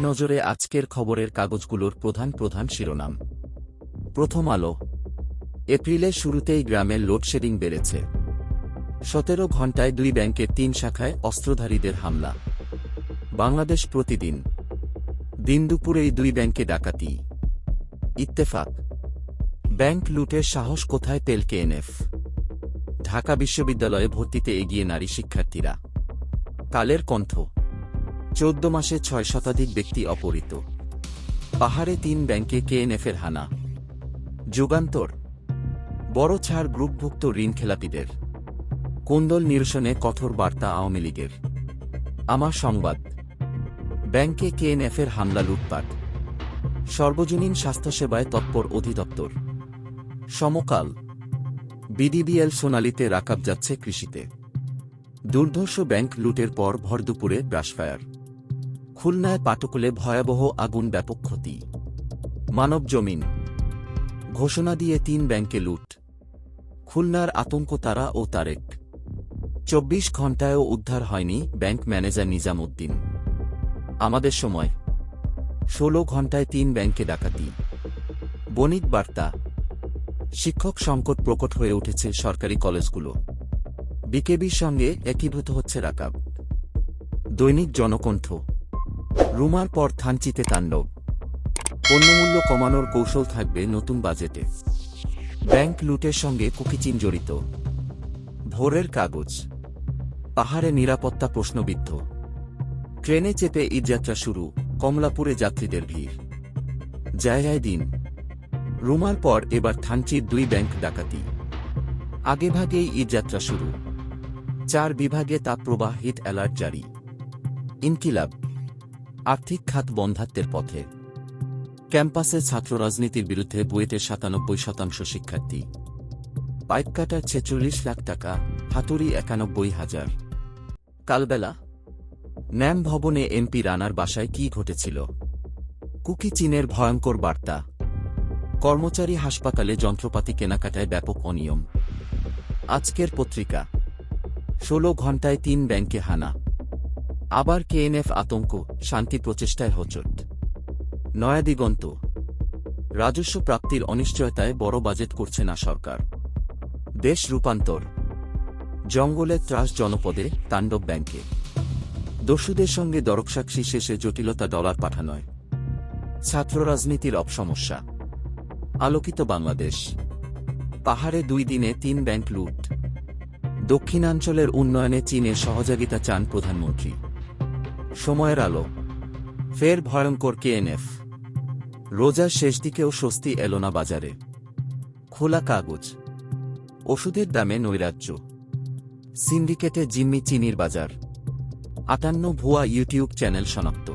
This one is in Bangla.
নজরে আজকের খবরের কাগজগুলোর প্রধান প্রধান শিরোনাম। প্রথম আলো। এপ্রিলের শুরুতেই গ্রামের লোডশেডিং বেড়েছে। সতেরো ঘণ্টায় দুই ব্যাংকের তিন শাখায় অস্ত্রধারীদের হামলা। বাংলাদেশ প্রতিদিন। দিন দুপুরেই দুই ব্যাংকে ডাকাতি। ইত্তেফাক। ব্যাংক লুটের সাহস কোথায় পেল কেএনএফ? ঢাকা বিশ্ববিদ্যালয়ে ভর্তিতে এগিয়ে নারী শিক্ষার্থীরা। কালের কণ্ঠ। চোদ্দ মাসে ছয় শতাধিক ব্যক্তি অপহৃত। পাহাড়ে তিন ব্যাংকে কেএনএফের হানা। যুগান্তর। বড় ছাড় গ্রুপভুক্ত ঋণ খেলাপিদের। কোন্দল নিরসনে কঠোর বার্তা আওয়ামী লীগের। আমার সংবাদ। ব্যাংকে কেএনএফের হামলা লুটপাট। সর্বজনীন স্বাস্থ্যসেবায় তৎপর অধিদপ্তর। সমকাল। বিডিবিএল সোনালিতে রাকাব যাচ্ছে কৃষিতে। দুর্ধর্ষ ব্যাংক লুটের পর ভরদুপুরে ব্রাশফায়ার। খুলনায় পাটকুলে ভয়াবহ আগুন ব্যাপক ক্ষতি। মানব জমিন। ঘোষণা দিয়ে তিন ব্যাংকে লুট। খুলনার আতঙ্ক তারা ও তারেক। চব্বিশ ঘণ্টায়ও উদ্ধার হয়নি ব্যাংক ম্যানেজার নিজাম উদ্দিন আমাদের সময়। ষোলো ঘণ্টায় তিন ব্যাংকে ডাকাতি। বণিক বার্তা। শিক্ষক সংকট প্রকট হয়ে উঠেছে সরকারি কলেজগুলো। বিকেবির সঙ্গে একীভূত হচ্ছে রাকাব। দৈনিক জনকণ্ঠ। রুমার পর থানচিতে তাণ্ডব। পণ্যমূল্য কমানোর কৌশল থাকবে নতুন বাজেটে। ব্যাংক লুটের সঙ্গে কুকিচিন জড়িত। ভোরের কাগজ। পাহাড়ে নিরাপত্তা প্রশ্নবিদ্ধ। ট্রেনে চেপে ঈদযাত্রা শুরু, কমলাপুরে যাত্রীদের ভিড়। জায়গায় দিন। রুমার পর এবার থানচির দুই ব্যাংক ডাকাতি। আগেভাগেই ঈদযাত্রা শুরু। চার বিভাগে তাপপ্রবাহ হিট অ্যালার্ট জারি। ইনকিলাব। আর্থিক খাত বন্ধাত্বের পথে। ক্যাম্পাসে ছাত্র রাজনীতির বিরুদ্ধে বুয়েটের সাতানব্বই শতাংশ শিক্ষার্থী। পাইপ কাটার ছেচল্লিশ লাখ টাকা, হাতুড়ি একানব্বই হাজার। কালবেলা। ন্যাম ভবনে এমপি রানার বাসায় কি ঘটেছিল? কুকি চীনের ভয়ঙ্কর বার্তা। কর্মচারী হাসপাতালে যন্ত্রপাতি কেনাকাটায় ব্যাপক অনিয়ম। আজকের পত্রিকা। ষোলো ঘণ্টায় তিন ব্যাংকে হানা। আবার কেএনএফ আতঙ্ক, শান্তি প্রচেষ্টায় হোচট। নয়াদিগন্ত রাজস্ব প্রাপ্তির অনিশ্চয়তায় বড় বাজেট করছে না সরকার। দেশ রূপান্তর। জঙ্গলে ত্রাস জনপদে তাণ্ডব ব্যাংকে। দস্যুদের সঙ্গে দরকসাক্ষী শেষে জটিলতা ডলার পাঠানোয়। ছাত্র রাজনীতির অপসমস্যা আলোকিত বাংলাদেশ। পাহাড়ে দুই দিনে তিন ব্যাংক লুট। দক্ষিণাঞ্চলের উন্নয়নে চীনের সহযোগিতা চান প্রধানমন্ত্রী। সময়ের আলো। ফের ভয়ঙ্কর কেএনএফ। রোজার শেষ দিকেও স্বস্তি এলো না বাজারে। খোলা কাগজ। ওষুধের দামে নৈরাজ্য। সিন্ডিকেটে জিম্মি চিনির বাজার। আটান্ন ভুয়া ইউটিউব চ্যানেল শনাক্ত